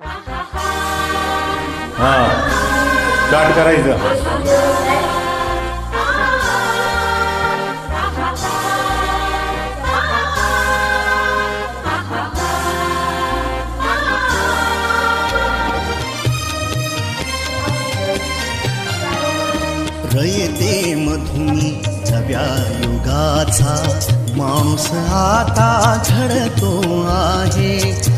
हा. स्टार्ट करायचं. रयते मधुनी नव्या युगाचा. माणूस आता घडतो आहे.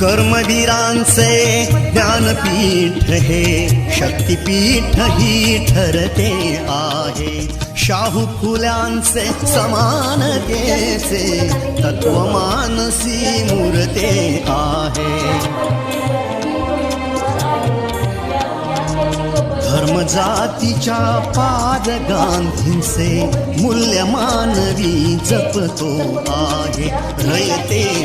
कर्मवीरांचे ज्ञानपीठ हे शक्तीपीठ ही ठरते आहे. शाहू फुल्यांचे समानतेचे तत्वमानसी मूर्ते आहे. धर्म जातीच्या पाद गांधींचे मूल्य मानवी जपतो आहे. रयते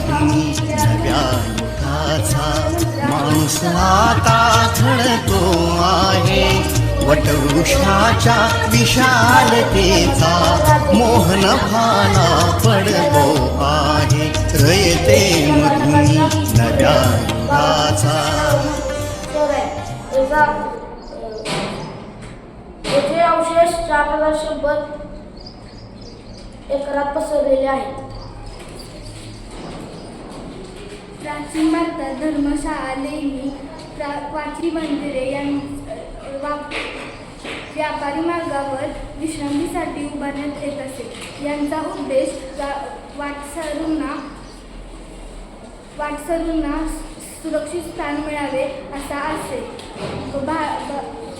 युगाचा माणूस आता घडतो आहे. वटवृक्षाच्या विशालतेचा मोहन भाला पडतो आहे. रयते मधुनी नव्या युगाचा येथे अवशेष चार हजार शंभर एकरात पसरलेले आहेत. प्राचीन भारतात धर्मशाळा लेणी प्राची मंदिरे यां व्यापारी मार्गावर विश्रांतीसाठी उभारण्यात येत असे. यांचा उद्देश वाटसरूंना वाटसरूंना सुरक्षित स्थान मिळावे असा असे. भा भ-